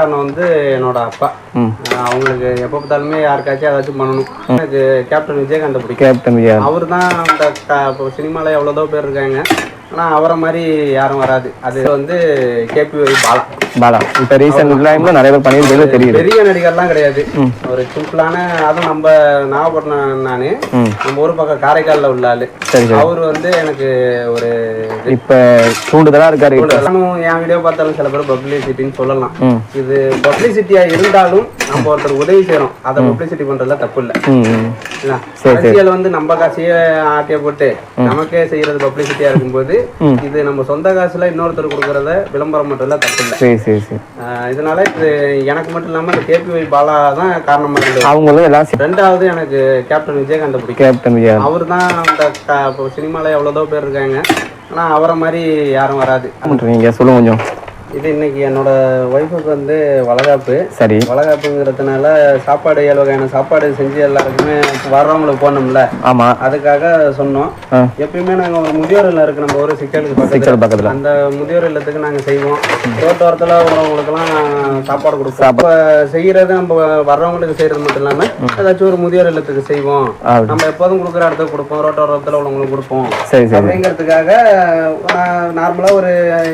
காரணம் வந்து என்னோட அப்பா. அவங்களுக்கு எப்போ பார்த்தாலுமே யாருக்காச்சும் ஏதாச்சும் பண்ணணும். எனக்கு கேப்டன் விஜயகாந்த் பிடிக்கும். கேப்டன் விஜயா அவர் தான் அந்த சினிமாவில் எவ்வளோதோ பேர் இருக்காங்க. ஆனால் அவரை மாதிரி யாரும் வராது. அது வந்து கேபி பாலா. பாலா. இப்போ ரீசெண்ட் டைம்ல நிறைய பேர் பண்ணியிருக்கிறது தெரியுது. பெரிய நடிகர்லாம் கிடையாது. ஒரு சிம்பிளான அதுவும் நம்ம நாகப்பட்டினம் நானு. நம்ம ஊர் பக்கம் காரைக்காலில் உள்ள ஆளு. அவர் வந்து எனக்கு ஒரு இப்போ தூண்டுதலா இருக்காரு நானும் என் வீடியோ பார்த்தாலும் சில பேர் பப்ளிசிட்டின்னு சொல்லலாம். இது பப்ளிசிட்டியா இருந்தாலும் நம்ம ஒருத்தர் உதவி செய்யறோம். அதை பப்ளிசிட்டி பண்றதுல தப்பு இல்ல? அரசியல் வந்து நம்ம காசையே ஆட்டிய போட்டு நமக்கே செய்யறது பப்ளிசிட்டியா இருக்கும்போது இது நம்ம சொந்த காசுல இன்னொருத்தர் கொடுக்கறத விளம்பரம் தப்பு இல்ல. சரி சரி சரி. ஆஹ் இதனால இது எனக்கு மட்டும் இல்லாம இந்த கேபி பாலா தான் காரணமா இருந்தது. அவங்களும் எல்லாம் ரெண்டாவது எனக்கு கேப்டன் விஜயகாந்த் பிடிக்கும் கேப்டன் விஜயா. அவர் தான் அந்த சினிமால எவ்வளவுதோ பேர் இருக்காங்க. ஆனா அவரை மாதிரி யாரும் வராது. சொல்லுங்க கொஞ்சம். இது இன்னைக்கு என்னோட ஒய்ஃபுக்கு வந்து வளகாப்பு. சரி. வளகாப்புங்கிறதுனால சாப்பாடு ஏழு வகையான சாப்பாடு செஞ்சு எல்லாருக்குமே வர்றவங்களுக்கு போனோம்ல ஆமா. அதுக்காக சொன்னோம். எப்பயுமே நாங்க ஒரு முதியோர் இல்லம் இருக்கு நம்ம ஒரு சிக்கலுக்கு பக்கத்துல. சிக்கல் பக்கத்துல. அந்த முதியோர் இல்லத்துக்கு நாங்க செய்வோம். ரோட்டோரத்துல உள்ளவங்களுக்குலாம் சாப்பாடு கொடுப்போம். அப்ப செய்யறது நம்ம வர்றவங்களுக்கு செய்யறது மட்டும் இல்லாம ஏதாச்சும் ஒரு முதியோர் இல்லத்துக்கு செய்வோம். நம்ம எப்போதும் கொடுக்குற இடத்துக்கு கொடுப்போம். ரோட்டோரத்துல உள்ளவங்களுக்கு கொடுப்போம். அப்படிங்கிறதுக்காக நார்மலா ஒரு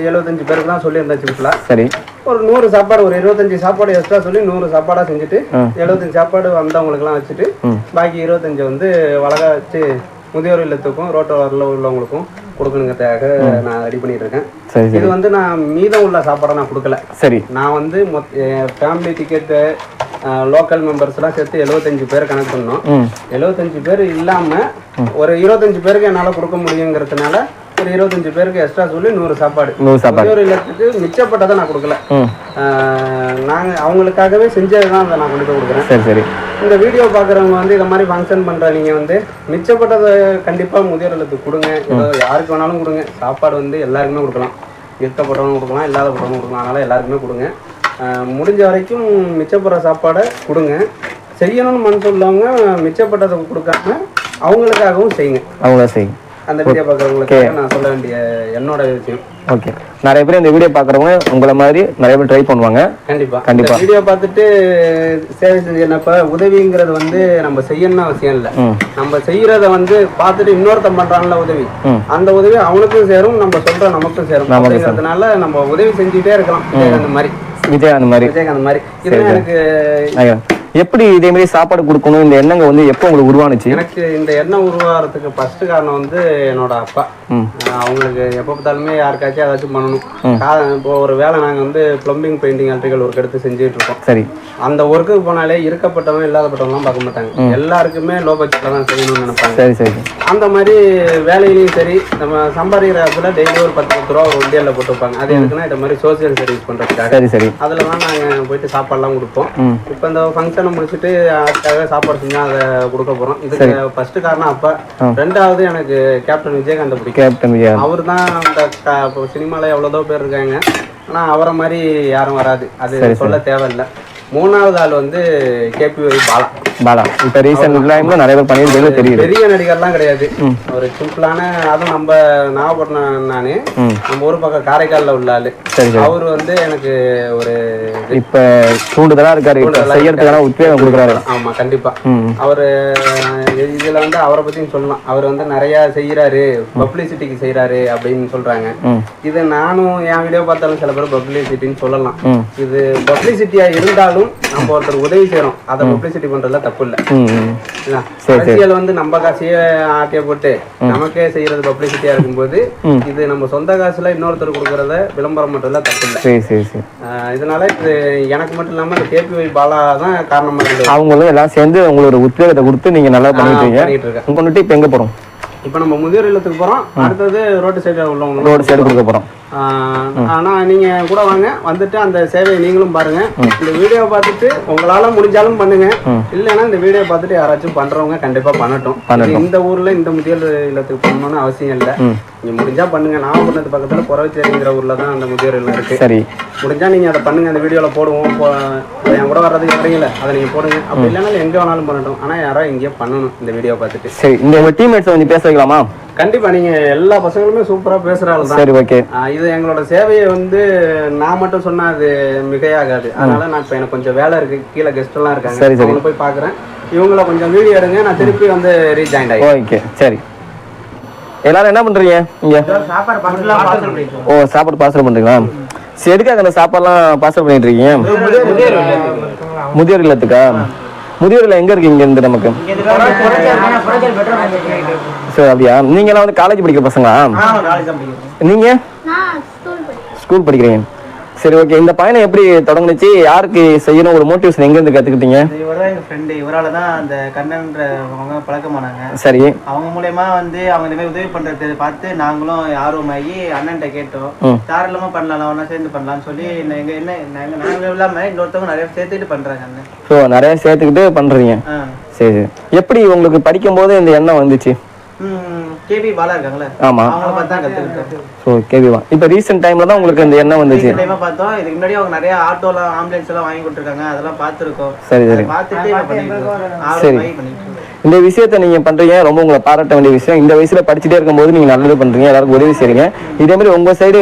எழுபத்தஞ்சு பேருக்கு தான் சொல்லியிருந்தேன். சிம்பிளா சரி. ஒரு நூறு சாப்பாடு ஒரு இருபத்தஞ்சு சாப்பாடு எக்ஸ்ட்ரா சொல்லி நூறு சாப்பாடா செஞ்சுட்டு. எழுபத்தஞ்சு சாப்பாடு வந்தவங்களுக்குலாம் வச்சுட்டு ம். பாக்கி இருபத்தஞ்சு வந்து வளகா வச்சு முதியோர் இல்லத்துக்கும் ரோட்டோரில் உள்ளவங்களுக்கும் கொடுக்கணுங்கிறதுக்காக நான் ரெடி பண்ணிட்டு இருக்கேன் இது வந்து நான் மீதம் உள்ள சாப்பாடை நான் கொடுக்கல. சரி. நான் வந்து மொத் ஃபேமிலி டிக்கெட்டு லோக்கல் மெம்பர்ஸ்லாம் சேர்த்து எழுபத்தஞ்சு பேர் கணக்கு பண்ணோம். எழுபத்தஞ்சு பேர் இல்லாம ஒரு இருபத்தஞ்சு பேருக்கு என்னால கொடுக்க முடியுங்கிறதுனால ஒரு இருபத்தஞ்சு பேருக்கு எக்ஸ்ட்ரா சொல்லி நூறு சாப்பாடு. நூறு சாப்பாடு. இல்லத்துக்கு மிச்சப்பட்டதை நான் கொடுக்கல. நாங்க அவங்களுக்காகவே செஞ்சது தான் அதை நான் கொண்டு போய் கொடுக்குறேன். சரி சரி. இந்த வீடியோ பார்க்குறவங்க வந்து இந்த மாதிரி ஃபங்க்ஷன் பண்ற நீங்க வந்து மிச்சப்பட்டதை கண்டிப்பா முதியோர் இல்லத்துக்கு கொடுங்க யாருக்கு வேணாலும் கொடுங்க. சாப்பாடு வந்து எல்லாருக்குமே கொடுக்கலாம். இருக்கப்பட்டவங்க கொடுக்கலாம் இல்லாதப்பட்டவங்க கொடுக்கலாம். அதனால எல்லாருக்குமே கொடுங்க. முடிஞ்ச வரைக்கும் மிச்சப்படுற சாப்பாடை கொடுங்க. செய்யணும்னு மனசு உள்ளவங்க மிச்சப்பட்டதை கொடுக்காம அவங்களுக்காகவும் செய்யுங்க. அவங்கள செய்யும் அந்த வீடியோ பார்க்குறவங்களுக்காக நான் சொல்ல வேண்டிய என்னோட விஷயம். ஓகே நிறைய பேர் இந்த வீடியோ பார்க்குறவங்க உங்களை மாதிரி நிறைய பேர் ட்ரை பண்ணுவாங்க. கண்டிப்பா. கண்டிப்பா. இந்த வீடியோ பார்த்துட்டு சேவை செஞ்சப்ப உதவிங்கிறது வந்து நம்ம செய்யணும்னு அவசியம் இல்லை. நம்ம செய்யறத வந்து பார்த்துட்டு இன்னொருத்தன் பண்றான்ல உதவி. அந்த உதவி அவனுக்கும் சேரும் நம்ம சொல்ற நமக்கும் சேரும். அப்படிங்கிறதுனால நம்ம உதவி செஞ்சுட்டே இருக்கலாம். விஜயகாந்த் மாதிரி. விஜய் அந்த மாதிரி. விஜயகாந்த் மாதிரி. இது எனக்கு எப்படி இதே மாதிரி சாப்பாடு கொடுக்கணும்? இந்த எண்ணங்க வந்து எப்போ உங்களுக்கு உருவானுச்சு? எனக்கு இந்த எண்ணம் உருவாகிறதுக்கு ஃபர்ஸ்ட் காரணம் வந்து என்னோட அப்பா. அவங்களுக்கு எப்போ பார்த்தாலுமே யாருக்காச்சும் ஏதாச்சும் பண்ணணும். இப்போ ஒரு வேலை நாங்க வந்து பிளம்பிங் பெயிண்டிங் எலக்ட்ரிக்கல் ஒர்க் எடுத்து செஞ்சுட்டு இருக்கோம். சரி. அந்த ஒர்க்குக்கு போனாலே இருக்கப்பட்டவன் இல்லாதப்பட்டவங்களாம் பார்க்க மாட்டாங்க. எல்லாருக்குமே லோ பட்ஜெட்ல தான் செய்யணும்னு நினைப்பாங்க. சரி சரி. அந்த மாதிரி வேலையிலையும் சரி நம்ம சம்பாதிக்கிறதுல டெய்லி ஒரு பத்து பத்து ரூபா ஒரு உண்டியல்ல போட்டு வைப்பாங்க அது எதுக்குன்னா இந்த மாதிரி சோசியல் சர்வீஸ் பண்றதுக்காக. சரி சரி. அதில் தான் நாங்கள் போயிட்டு சாப்பாடுலாம் கொடுப்போம். இப்போ இந்த ஃபங்க்ஷனை முடிச்சுட்டு அதுக்காக சாப்பாடு செஞ்சா அதை கொடுக்க போறோம். இதுக்கு ஃபர்ஸ்ட் காரணம் அப்பா. ரெண்டாவது எனக்கு கேப்டன் விஜயகாந்த் பிடிக்கும். கேப்டன் விஜயா அவர் தான் அந்த சினிமாவில் எவ்வளோதோ பேர் இருக்காங்க. ஆனால் அவரை மாதிரி யாரும் வராது. அது சொல்ல தேவையில்லை. மூணாவது ஆள் வந்து கேபி பாலா. பாலா. இப்போ ரீசெண்ட் டைம்ல நிறைய பேர் பண்ணியிருக்கிறது தெரியுது. பெரிய நடிகர்லாம் கிடையாது. ஒரு சிம்பிளான அதுவும் நம்ம நாகப்பட்டினம் நானு. நம்ம ஊர் பக்கம் காரைக்காலில் உள்ள ஆளு. அவர் வந்து எனக்கு ஒரு இப்போ தூண்டுதலா இருக்காரு. செய்யறதுக்கான உத்வேகம் கொடுக்குறாரு. ஆமா கண்டிப்பா. அவர் இதுல வந்து அவரை பத்தியும் சொல்லலாம் அவர் வந்து நிறைய செய்யறாரு பப்ளிசிட்டிக்கு செய்யறாரு அப்படின்னு சொல்றாங்க. இது நானும் என் வீடியோ பார்த்தாலும் சில பேர் பப்ளிசிட்டின்னு சொல்லலாம். இது பப்ளிசிட்டியா இருந்தாலும் நம்ம ஒருத்தர் உதவி செய்யறோம் அதை பப்ளிசிட்டி பண்றதுல தப்பு இல்ல? அரசியல் வந்து நம்ம காசையே ஆட்டிய போட்டு நமக்கே செய்யறது பப்ளிசிட்டியா இருக்கும்போது இது நம்ம சொந்த காசுல இன்னொருத்தர் கொடுக்கறத விளம்பரம் பண்றதுல தப்பு இல்ல. இதனால இது எனக்கு மட்டும் இல்லாம இந்த கேபி பாலா தான் காரணமா இருந்தது. அவங்களும் எல்லாம் சேர்ந்து உங்களோட உத்வேகத்தை கொடுத்து நீங்க நல்லா பண்ணிட்டு இருக்கீங்க வந்துட்டு இப்போ எங்க போறோம்? இப்போ நம்ம முதியோர் இல்லத்துக்கு போறோம். அடுத்தது ரோட்டு சைடு உள்ளவங்க ரோடு சைடு கொடுக்க போறோம். ஆஹ் ஆனா நீங்க கூட வாங்க. வந்துட்டு அந்த சேவையை நீங்களும் பாருங்க. இந்த வீடியோ பார்த்துட்டு உங்களால முடிஞ்சாலும் பண்ணுங்க. இல்லைன்னா இந்த வீடியோ பார்த்துட்டு யாராச்சும் பண்றவங்க கண்டிப்பா பண்ணட்டும். இந்த ஊர்ல இந்த முதியோர் இல்லத்துக்கு பண்ணணும்னு அவசியம் இல்லை. ம். நீங்க முடிஞ்சா பண்ணுங்க. நாகப்பட்டினத்து பக்கத்துல குறவச்சேரிங்கிற ஊர்ல தான் அந்த முதியோர் இல்லம் இருக்கு. சரி. முடிஞ்சா நீங்க அதை பண்ணுங்க. அந்த வீடியோல போடுவோம். என் கூட வர்றதுக்கு வரீங்கல்ல அதை நீங்க போடுங்க. அப்படி இல்லைனாலும் எங்க வேணாலும் பண்ணட்டும். ஆனா யாரோ எங்கேயோ பண்ணணும் இந்த வீடியோ பார்த்துட்டு. சரி. இந்த டீம்மேட்ஸ் கொஞ்சம் பேச வைக்கலாமா? கண்டிப்பா நீங்க எல்லா பசங்களுமே சூப்பரா பேசுற ஆள் தான். சரி ஓகே. இது எங்களோட சேவையை வந்து நான் மட்டும் சொன்னா அது மிகையாகாது. அதனால நான் இப்ப எனக்கு கொஞ்சம் வேலை இருக்கு. கீழே கெஸ்ட் எல்லாம் இருக்காங்க. சரி, சரி. போய் பாக்குறேன். இவங்கள கொஞ்சம் வீடியோ எடுங்க. நான் திருப்பி வந்து ரீஜாயின் ஆகி ஓகே சரி. எல்லாரும் என்ன பண்றீங்க? இங்க. ஓ சாப்பாடு பார்சல் பண்றீங்களா? சரி எதுக்காக அந்த சாப்பாடுலாம் பார்சல் பண்ணிட்டு இருக்கீங்க? முதியோர் இல்லத்துக்கா? முதியோர் இல்லம் எங்க இருக்கு இங்க இருந்து நமக்கு? சரி அப்படியா? நீங்க எல்லாம் வந்து காலேஜ் படிக்கிற பசங்களா? நீங்க? நான் ஸ்கூல் படிக்கிறேன். ஸ்கூல் படிக்கிறீங்க. சரி ஓகே இந்த பயணம் எப்படி தொடங்குனுச்சு? யாருக்கு செய்யணும்? ஒரு மோட்டிவேஷன் எங்க இருந்து கத்துக்கிட்டீங்க? இவர் ஃப்ரெண்டு இவரால தான் அந்த கண்ணன்றவங்க பழக்கமானாங்க. சரி. அவங்க மூலயமா வந்து அவங்க இந்த மாதிரி உதவி பண்றது பார்த்து நாங்களும் ஆர்வமாகி அண்ணன்ட்ட கேட்டோம். தாராளமா பண்ணலாம்? ஒன்றா சேர்ந்து பண்ணலாம்னு சொல்லி எங்க என்ன நாங்கள் நாங்கள் இல்லாமல் இன்னொருத்தவங்க நிறைய சேர்த்துட்டு பண்றாங்க அண்ணன். ஸோ நிறைய சேர்த்துக்கிட்டு பண்றீங்க. சரி சரி. எப்படி உங்களுக்கு படிக்கும்போது இந்த எண்ணம் வந்துச்சு? கேபி பாலா இருக்காங்களே ஆமா. அவங்கள பார்த்து தான் கற்றுக்கிட்டோம் ஸோ கேவிவா இப்போ ரீசெண்ட் டைம்ல தான் உங்களுக்கு இந்த எண்ணம் வந்துச்சு. பார்த்தோம். இதுக்கு முன்னாடி அவங்க நிறைய ஆட்டோலாம் ஆம்புலன்ஸ் எல்லாம் வாங்கி கொடுத்துருக்காங்க. அதெல்லாம் பார்த்துருக்கோம். சரி சரி. பார்த்துட்டு இருக்கோம். இந்த விஷயத்தை நீங்க பண்றீங்க. ரொம்ப உங்களை பாராட்ட வேண்டிய விஷயம். இந்த வயசுல படிச்சுட்டே இருக்கும்போது நீங்க நல்லது பண்றீங்க. எல்லாருக்கும் உதவி செய்றீங்க. இதே மாதிரி உங்க சைடு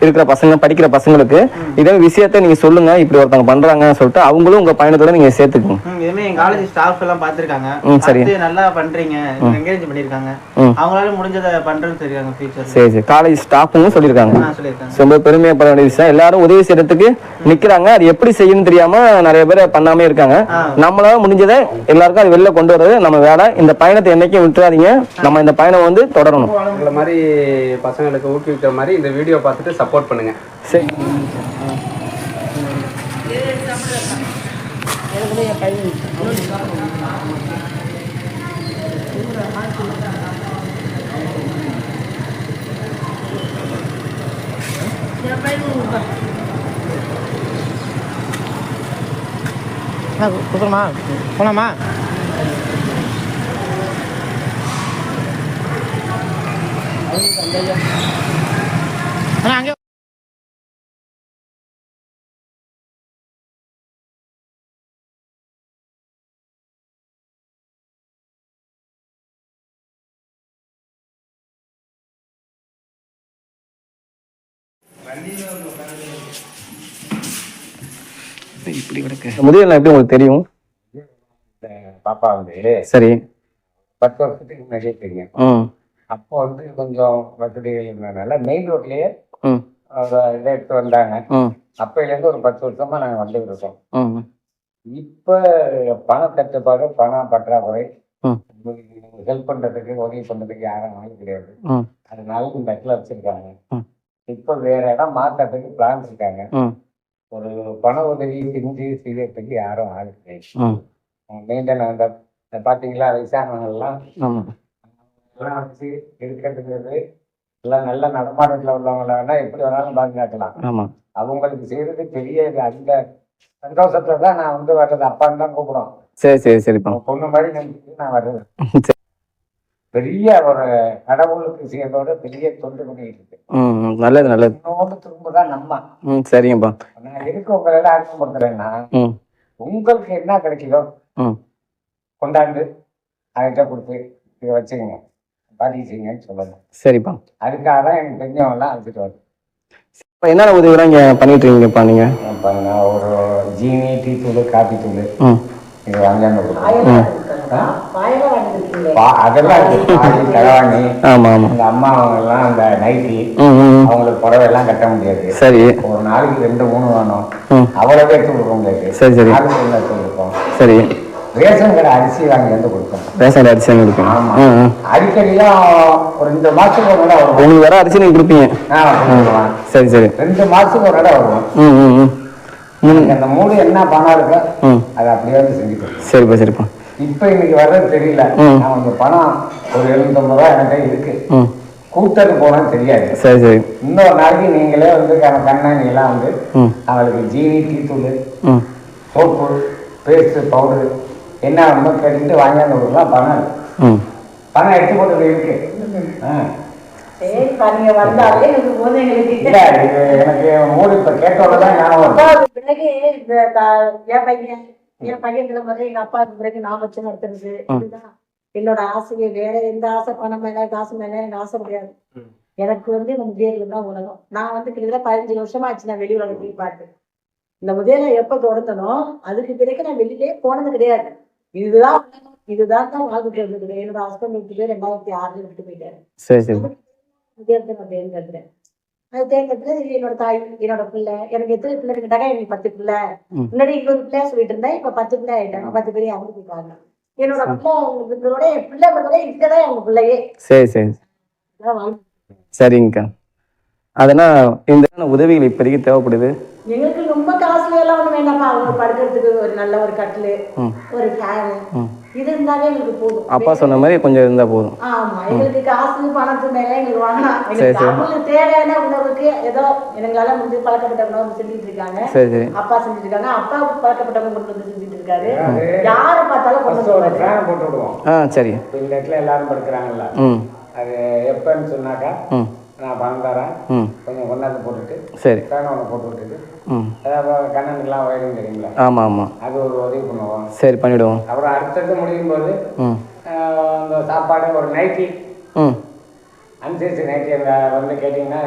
இருக்கிற பசங்க படிக்கிற பசங்களுக்கு இதே விஷயத்த நீங்க சொல்லுங்க இப்படி ஒருத்தவங்க பண்றாங்கன்னு சொல்லிட்டு அவங்களும் உங்க பயணத்தோட நீங்க சேர்த்துக்கணும். ம், இதுமே எங்க காலேஜ் ஸ்டாஃப் எல்லாம் பார்த்திருக்காங்க. ம், சரி. நல்லா பண்றீங்க என்கரேஜ் பண்ணிருக்காங்க. அவங்களால முடிஞ்சதை பண்றேன்னு தெரியாங்க ஃபியூச்சர் சரி சரி. காலேஜ் ஸ்டாஃபும் சொல்லியிருக்காங்க. ரொம்ப பெருமையப்பட வேண்டிய விஷயம். எல்லாரும் உதவி செய்யறதுக்கு நிக்கிறாங்க. அது எப்படி செய்யணும்னு தெரியாம நிறைய பேர் பண்ணாம இருக்காங்க. நம்மளால முடிஞ்சதை எல்லாருக்கும் அது வெளில கொண்டு வர்றது நம்ம வேலை. இந்த பயணத்தை என்னைக்கும் விட்டுறாதீங்க. நம்ம இந்த பயணம் வந்து தொடரணும். உங்களை மாதிரி பசங்களுக்கு ஊக்குவிக்கிற மாதிரி இந்த வீடியோ பார்த்துட்டு சப்போர்ட் பண்ணுங்க. சரி. கொடுக்கணுமா போலாமா? முதியோர் எப்படி உங்களுக்கு தெரியும்? பாப்பா வந்து சரி. பத்து வருஷத்துக்கு முன்னாடியே தெரியும். அப்போ வந்து கொஞ்சம் வசதிகள் இருந்ததுனால மெயின் ரோட்லயே இதை எடுத்து வந்தாங்க. அப்பையிலேருந்து ஒரு பத்து வருஷமா நாங்கள் வந்துட்டு இருக்கோம். இப்போ பண தட்டுப்பாடு பண பற்றாக்குறை. ஹெல்ப் பண்றதுக்கு உதவி பண்றதுக்கு யாரும் ஆள் கிடையாது. அதனால இந்த இடத்துல வச்சிருக்காங்க. இப்போ வேற இடம் மாற்றத்துக்கு பிளான் இருக்காங்க. ஒரு பண உதவி செஞ்சு செய்யறதுக்கு யாரும் ஆள் கிடையாது மெயின்டைன் அந்த இந்த பாத்தீங்களா வயசானவங்கெல்லாம்? எல்லாம் வச்சு இருக்கிறதுங்கிறது எல்லாம் நல்ல நடமாட்டத்தில் உள்ளவங்களா எப்படி வேணாலும் பாதுகாக்கலாம். அவங்களுக்கு செய்யறது பெரிய. அந்த சந்தோஷத்துல தான் நான் வந்து வர்றது. அப்பான்னு தான் கூப்பிடும் சரி சரி உன் பொண்ணு மாதிரி நினைச்சிட்டு நான் வர்றது. சரி. பெரிய ஒரு கடவுளுக்கு செய்யறதோட பெரிய தொண்டு பண்ணிட்டு இருக்கு நல்லது நல்லது. இன்னொன்று திரும்ப தான் நம்ம சரிங்கப்பா. நான் எதுக்கு உங்களை எல்லாம் அறிமுகப்படுத்துறேன்னா உங்களுக்கு என்ன கிடைக்குதோ ம். கொண்டாந்து அவர்கிட்ட கொடுத்து இதை வச்சுக்கங்க. பாட்டி செய்யுங்கன்னு சொல்லணும். சரிப்பா. அதுக்காக தான் எனக்கு தெரிஞ்சவங்கலாம் அழைச்சிட்டு வரேன் இப்போ என்னென்ன உதவிலாம் இங்கே பண்ணிட்டு இருக்கீங்கப்பா நீங்கள் ஒரு ஜீனி டீ தூள் காபி தூள் இது வாங்கியாந்து கொடுக்குறேன் அவங்களுக்கு புடவை எல்லாம் கட்ட முடியாது. சரி. ஒரு நாளைக்கு ரெண்டு மூணு வேணும். ம். அவ்வளவே எடுத்து கொடுக்க முடியாது சரி, சரி. சரி. ரேஷன் கடை அரிசி வாங்கி வந்து கொடுப்போம் ரேஷன் அரிசி வாங்கி கொடுப்பீங்க ஆமா. ம் ம். அடிக்கடியும் ஒரு ரெண்டு மாசத்துக்கு ஒரு தடவை வருவோம். உங்களுக்கு வர அரிசி நீங்கள் கொடுப்பீங்க. சரி சரி. ரெண்டு மாசத்துக்கு ஒரு தடவை வருவோம். ம் ம் ம். ம். அந்த மூடு என்ன பணம் இருக்கோ ம். அதை அப்படியே வந்து செஞ்சுட்டு சரிப்பா சரிப்பா. இப்ப இன்னைக்கு வர்றது தெரியல. நான் அந்த பணம் ஒரு எழுநூத்தம்பது ரூபா என்கிட்ட இருக்கு. கூட்டது போனான்னு தெரியாது. சரி சரி. இன்னொரு நாளைக்கு நீங்களே வந்து கண்ண கண்ணாணி எல்லாம் வந்து அவளுக்கு ஜீனி டீ தூள் ம். சோப்பு பேஸ்ட் பவுடர் என்ன வேணுமோ கேட்டுட்டு வாங்கியாந்து கொடுக்கலாம் பணம் பணம் எடுத்து போட்டது இருக்கு. எனக்கு மூடு இப்ப கேட்டோட தான் ஞாபகம் என் பையன் என் பையன் பிறகு எங்க அப்பாவுக்கு பிறகு நான் வச்சு நடத்துறது. இதுதான். என்னோட ஆசையை. வேற எந்த ஆசை பணம் மேல காசு மேல எனக்கு ஆசை கிடையாது. எனக்கு வந்து இந்த முதியோர்கள் தான் உலகம். நான் வந்து கிட்டத்தட்ட பதினஞ்சு வருஷமா ஆச்சு நான் வெளி உலகம் போய் பார்த்து. இந்த முதியோரை எப்ப தொடர்ந்தனோ அதுக்கு பிறகு நான் வெளியிலே போனது கிடையாது. இதுதான் இதுதான் தான் வாழ்ந்துட்டு இருந்தது என்னோட ஹஸ்பண்ட் விட்டு ரெண்டாயிரத்தி ஆறுல விட்டு போயிட்டாரு. முதியோரத்தை நான் தேர்ந்தெடுத்தேன் அது தேர்ந்தெடுத்து என்னோட தாய் என்னோட பிள்ளை. எனக்கு எத்தனை பிள்ளை கேட்டாக்கா எனக்கு பத்து பிள்ளை. முன்னாடி இருபது பிள்ளையா சொல்லிட்டு இருந்தேன். இப்ப பத்து பிள்ளை ஆயிட்டாங்க பத்து பேரையும் அவங்க போயிட்டாங்க என்னோட பிள்ளை இவங்களோட என் பிள்ளை பிள்ளை இங்கதான் எங்க பிள்ளையே. சரி சரி. சரிங்கக்கா. அதனால் இந்த உதவிகள் இப்போதைக்கு தேவைப்படுது? எங்களுக்கு ரொம்ப காசுல எல்லாம் ஒண்ணும் வேண்டாம்ப்பா. அவங்க படுக்கிறதுக்கு ஒரு நல்ல ஒரு கட்டிலு. ஒரு ஃபேனு. இது இருந்தாவே எங்களுக்கு போதும். அப்பா சொன்ன மாதிரி கொஞ்சம் இருந்தால் போதும். ஆமா எங்களுக்கு காசு பணத்து மேல எங்களுக்கு வேணாம். அவங்களுக்கு தேவையான உணவுக்கு ஏதோ எங்களால முடிஞ்சு பழக்கப்பட்ட உணவு செஞ்சுட்டு இருக்காங்க. சரி சரி. அப்பா செஞ்சுட்டு இருக்காங்க அப்பாவுக்கு பழக்கப்பட்டவங்க கொண்டு வந்து செஞ்சுட்டு இருக்காரு. யாரை பார்த்தாலும் கொண்டு ஒரு ஃபேன் போட்டு விடுவோம். ஆ சரி. இப்போ இந்த இடத்துல எல்லாரும் படுக்கிறாங்கல்ல. ம். அது எப்பன்னு சொன்னாக்கா ம். நான் பணம் தரேன். கொஞ்சம் கொண்டாந்து போட்டுட்டு சரி. ஒன்று போட்டு விட்டுட்டு ம். அதாவது கண்ணனுக்கெல்லாம் வயலும் தெரியுங்களா ஆமாம் ஆமாம் அது ஒரு உதவி பண்ணுவோம். சரி பண்ணிவிடுவோம் அப்புறம் அடுத்தடுத்து முடியும் போது அந்த சாப்பாடு ஒரு நைட்டி. அனுசரிச்சு நைட்டி வந்து கேட்டிங்கன்னா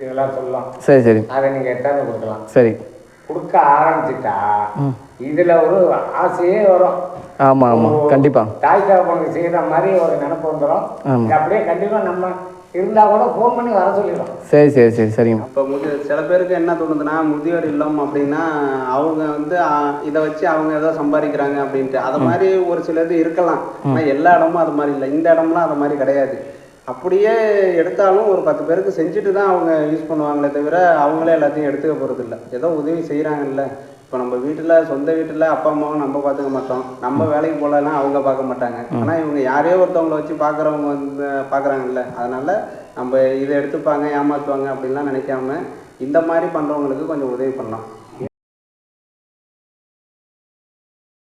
இதெல்லாம் சொல்லலாம். சரி சரி. அதை நீங்கள் எடுத்தாந்து கொடுக்கலாம். சரி. கொடுக்க ஆரம்பிச்சிட்டா இதுல ஒரு ஆசையே வரும். ஆமாம் ஆமாம் கண்டிப்பாக தாய் தகப்பனுக்கு செய்யற மாதிரி ஒரு நினைப்பு வந்துடும் ஆமா. அப்படியே கண்டிப்பா நம்ம இருந்தா கூட ஃபோன் பண்ணி வர சொல்லிடும் சரி சரி சரி சரிங்க அப்போ முதி சில பேருக்கு என்ன தோணுதுன்னா முதியோர் இல்லம் அப்படின்னா அவங்க வந்து இதை வச்சு அவங்க ஏதோ சம்பாதிக்கிறாங்க அப்படின்ட்டு. அது மாதிரி ஒரு சிலது இருக்கலாம். ஆனால் எல்லா இடமும் அது மாதிரி இல்லை. இந்த இடம்லாம் அது மாதிரி கிடையாது. அப்படியே எடுத்தாலும் ஒரு பத்து பேருக்கு செஞ்சுட்டு தான் அவங்க யூஸ் பண்ணுவாங்களே தவிர அவங்களே எல்லாத்தையும் எடுத்துக்க போகிறது இல்லை ஏதோ உதவி செய்கிறாங்கல்ல இப்போ நம்ம வீட்டில் சொந்த வீட்டில் அப்பா அம்மாவும் நம்ம பார்த்துக்க மாட்டோம். நம்ம வேலைக்கு போகலன்னா அவங்க பார்க்க மாட்டாங்க. ஆனால் இவங்க யாரையோ ஒருத்தவங்கள வச்சு பார்க்குறவங்க வந்து பார்க்குறாங்கல்ல. அதனால நம்ம இதை எடுத்துப்பாங்க ஏமாற்றுவாங்க அப்படின்லாம் நினைக்காம இந்த மாதிரி பண்ணுறவங்களுக்கு கொஞ்சம் உதவி பண்ணலாம்.